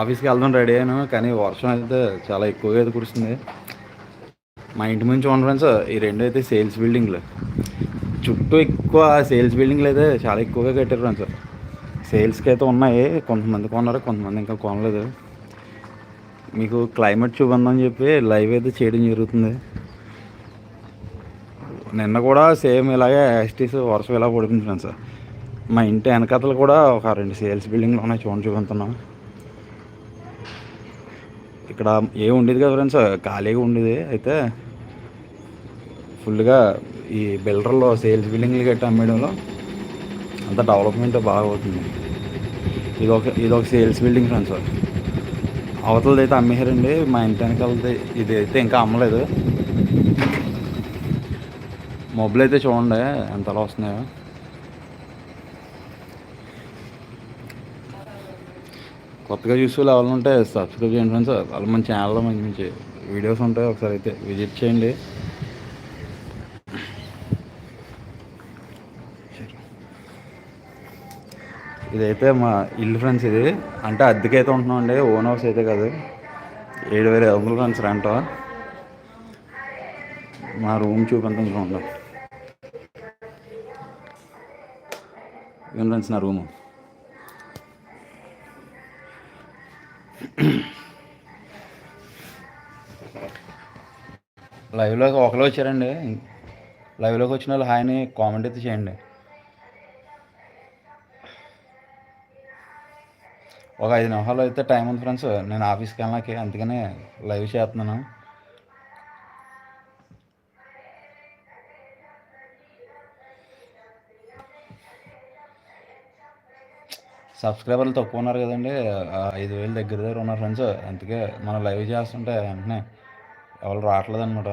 ఆఫీస్కి వెళ్దాం రెడీ అయ్యాను కానీ వర్షం అయితే చాలా ఎక్కువగా అయితే కురుస్తుంది. మా ఇంటి నుంచి చూడండి సార్ ఈ రెండు అయితే సేల్స్ బిల్డింగ్లు. చుట్టూ ఎక్కువ సేల్స్ బిల్డింగ్లు అయితే చాలా ఎక్కువగా కట్టారు ఫ్రెండ్స్. సేల్స్కి అయితే ఉన్నాయి కొంతమంది కొన్నారు కొంతమంది ఇంకా కొనలేదు. మీకు క్లైమేట్ చూపిందని చెప్పి లైవ్ అయితే చేయడం జరుగుతుంది. నిన్న కూడా సేమ్ ఇలాగే ఎస్టీస్ వర్షం ఇలా పడుతుంది సార్ మా ఇంటి వెనకతలు కూడా ఒక రెండు సేల్స్ బిల్డింగ్లు ఉన్నాయి చూడండి చూపించున్నాం ఇక్కడ ఏ ఉండేది కదా ఫ్రెండ్స్? ఖాళీగా ఉండేది అయితే ఫుల్గా ఈ బిల్డర్లో సేల్స్ బిల్డింగ్లు కట్టి అమ్మేయడంలో అంత డెవలప్మెంట్ బాగా అవుతుంది. ఇది ఒక ఇది ఒక సేల్స్ బిల్డింగ్ ఫ్రెండ్స్. అవతలది అయితే అమ్మేశారండి. మా ఇంటి వెనకాలది ఇది అయితే ఇంకా అమ్మలేదు. మొబైల్ అయితే చూడండి ఎంతలా వస్తున్నాయో. కొత్తగా చూసే లెవెల్ ఉంటే సబ్స్క్రైబ్ చేయండి ఫ్రెండ్స్ వాళ్ళు మన ఛానల్లో మంచి మంచి వీడియోస్ ఉంటాయి. ఒకసారి అయితే విజిట్ చేయండి. ఇదైతే మా ఇల్లు ఫ్రెండ్స్ ఇది. అంటే అద్దెకైతే ఉంటున్నాం అండి. ఓన్ హౌస్ అయితే కాదు. ఏడు వేల ఐదు వందలు ఫ్రెండ్స్ రెంట మా రూమ్ చూపించాం చూడండి ఫ్రెండ్స్ నా రూము లైవ్లోకి ఒకరు వచ్చారండి. లైవ్లోకి వచ్చిన వాళ్ళు హాయ్ని కామెంట్ అయితే చేయండి. ఒక ఐదు నిమిషాలు అయితే టైం ఉంది ఫ్రెండ్స్ నేను ఆఫీస్కి వెళ్ళాకి అందుకనే లైవ్ చేస్తున్నాను. సబ్స్క్రైబర్లు తక్కువ ఉన్నారు కదండి ఐదు వేలు దగ్గర దగ్గర ఉన్నారు ఫ్రెండ్స్. అందుకే మనం లైవ్ చేస్తుంటే వెంటనే ఎవరు రావట్లేదు అనమాట